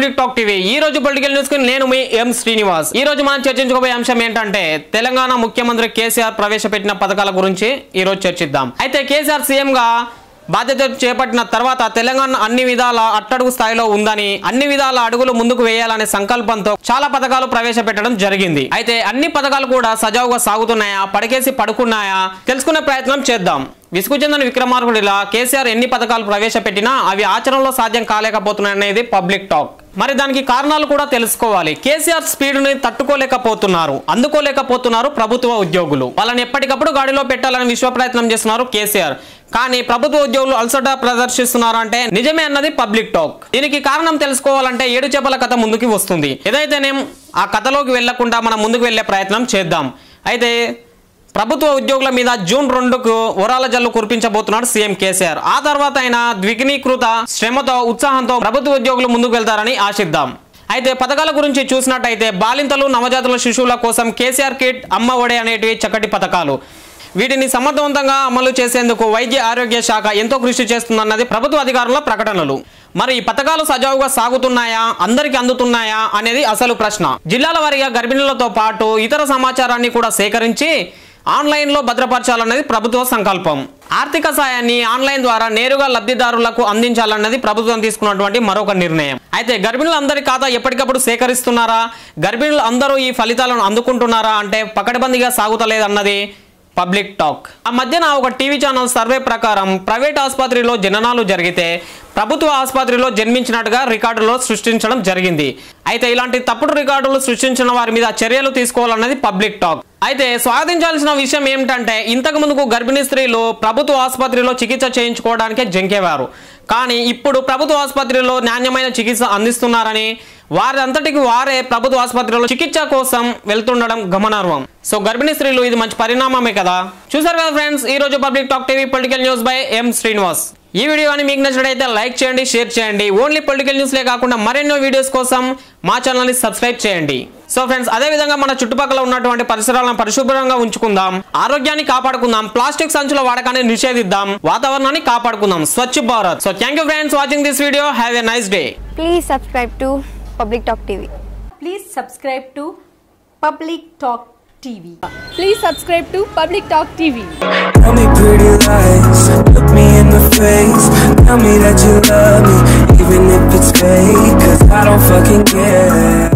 TV ఈ రోజు political న్యూస్కి నేను మీ ఎం శ్రీనివాస్ ఈ రోజు మనం చర్చించుకోబోయే అంశం ఏంటంటే తెలంగాణ ముఖ్యమంత్రి కేసీఆర్ ప్రవేశపెట్టిన పథకాల గురించి ఈ రోజు చర్చిద్దాం. అయితే కేసీఆర్ సీఎం గా బాధ్యత చేపట్టిన తర్వాత తెలంగాణ అన్ని విధాల అట్టడుగు స్థాయిలో ఉందని అన్ని విధాల అడుగులు ముందుకు వేయాలనే సంకల్పంతో చాలా పథకాలు ప్రవేశపెట్టడం జరిగింది. అయితే అన్ని పథకాలు కూడా సజావుగా సాగుతున్నాయా పడకేసి పడుకున్నాయా తెలుసుకునే ప్రయత్నం చేద్దాం. విసుగు చెందిన విక్రమార్కుడిలా కేసీఆర్ ఎన్ని పథకాలు ప్రవేశపెట్టినా అవి ఆచరణలో సాధ్యం కాలేకపోతున్నాయనేది పబ్లిక్ టాక్. మరి దానికి కారణాలు కూడా తెలుసుకోవాలి. కేసీఆర్ స్పీడ్ని తట్టుకోలేకపోతున్నారు. అందుకోలేకపోతున్నారు ప్రభుత్వ ఉద్యోగులు. వాళ్ళని ఎప్పటికప్పుడు గాడిలో పెట్టాలని విశ్వ ప్రయత్నం చేస్తున్నారు కేసీఆర్. కానీ ప్రభుత్వ ఉద్యోగులు అలసట ప్రదర్శిస్తున్నారు అంటే నిజమే అన్నది పబ్లిక్ టాక్. దీనికి కారణం తెలుసుకోవాలంటే ఏడు చేపల కథ ముందుకి వస్తుంది. ఏదైతేనేం ఆ కథలోకి వెళ్ళకుండా మనం ముందుకు వెళ్ళే ప్రయత్నం చేద్దాం. అయితే ప్రభుత్వ ఉద్యోగుల మీద జూన్ రెండుకు వరాల జల్లు కురిపించబోతున్నాడు సీఎం కేసీఆర్. ఆ తర్వాత ఆయన ద్విగ్నీకృత శ్రమతో ఉత్సాహంతో ప్రభుత్వ ఉద్యోగులు ముందుకు వెళ్తారని ఆశిద్దాం. అయితే పథకాల గురించి చూసినట్టయితే బాలింతలు నవజాతుల శిశువుల కోసం కేసీఆర్ కిట్ అమ్మ ఒడే అనేటివి చక్కటి పథకాలు. వీటిని సమర్థవంతంగా అమలు చేసేందుకు వైద్య ఆరోగ్య శాఖ ఎంతో కృషి చేస్తుందన్నది ప్రభుత్వ అధికారుల ప్రకటనలు. మరి ఈ పథకాలు సజావుగా సాగుతున్నాయా అందరికి అందుతున్నాయా అనేది అసలు ప్రశ్న. జిల్లాల వారీగా గర్భిణులతో పాటు ఇతర సమాచారాన్ని కూడా సేకరించి ఆన్లైన్లో భద్రపరచాలన్నది ప్రభుత్వ సంకల్పం. ఆర్థిక సాయాన్ని ఆన్లైన్ ద్వారా నేరుగా లబ్ధిదారులకు అందించాలన్నది ప్రభుత్వం తీసుకున్నటువంటి మరొక నిర్ణయం. అయితే గర్భిణులు అందరి ఖాతా ఎప్పటికప్పుడు సేకరిస్తున్నారా? గర్భిణులు అందరూ ఈ ఫలితాలను అందుకుంటున్నారా? అంటే పకడ్బందీగా సాగుతలేదన్నది పబ్లిక్ టాక్. ఆ మధ్యన ఒక టీవీ ఛానల్ సర్వే ప్రకారం ప్రైవేట్ ఆసుపత్రిలో జననాలు జరిగితే ప్రభుత్వ ఆసుపత్రిలో జన్మించినట్టుగా రికార్డులో సృష్టించడం జరిగింది. అయితే ఇలాంటి తప్పుడు రికార్డులు సృష్టించిన వారి మీద చర్యలు తీసుకోవాలన్నది పబ్లిక్ టాక్. అయితే స్వాగతించాల్సిన విషయం ఏమిటంటే ఇంతకు ముందుకు గర్భిణీ స్త్రీలు ప్రభుత్వ ఆసుపత్రిలో చికిత్స చేయించుకోవడానికే జంకేవారు. కానీ ఇప్పుడు ప్రభుత్వ ఆసుపత్రిలో నాణ్యమైన చికిత్స అందిస్తున్నారని వారంతటికి వారే ప్రభుత్వ ఆసుపత్రిలో చికిత్స కోసం వెళ్తుండడం గమనార్హం. సో గర్భిణీ స్త్రీలు ఇది మంచి పరిణామమే కదా? చూసారు కదా ఫ్రెండ్స్ ఈ రోజు public talk TV political news by M Srinivas. ఈ వీడియో అని మీకు నచ్చినట్లయితే లైక్ చేయండి షేర్ చేయండి. ఓన్లీ పొలిటికల్ న్యూస్లే కాకుండా మరెన్నో వీడియోస్ కోసం మా ఛానల్ని సబ్స్క్రైబ్ చేయండి. సో ఫ్రెండ్స్ అదే విధంగా మన చుట్టుపక్కల ఉన్నటువంటి పరిసరాలను పరిశుభ్రంగా ఉంచుకుందాం ఆరోగ్యాన్ని కాపాడుకుందాం ప్లాస్టిక్ సంచుల వాడకాన్ని నిషేధిద్దాం వాతావరణాన్ని కాపాడుకుందాం. Swachh Bharat. So thank you friends watching this video have a nice day please subscribe to Public Talk TV. Please subscribe to Public Talk TV. Please subscribe to Public Talk TV. Tell me pretty lies, look me in the face. Tell me that you love me, even if it's fake. Cause I don't fucking care.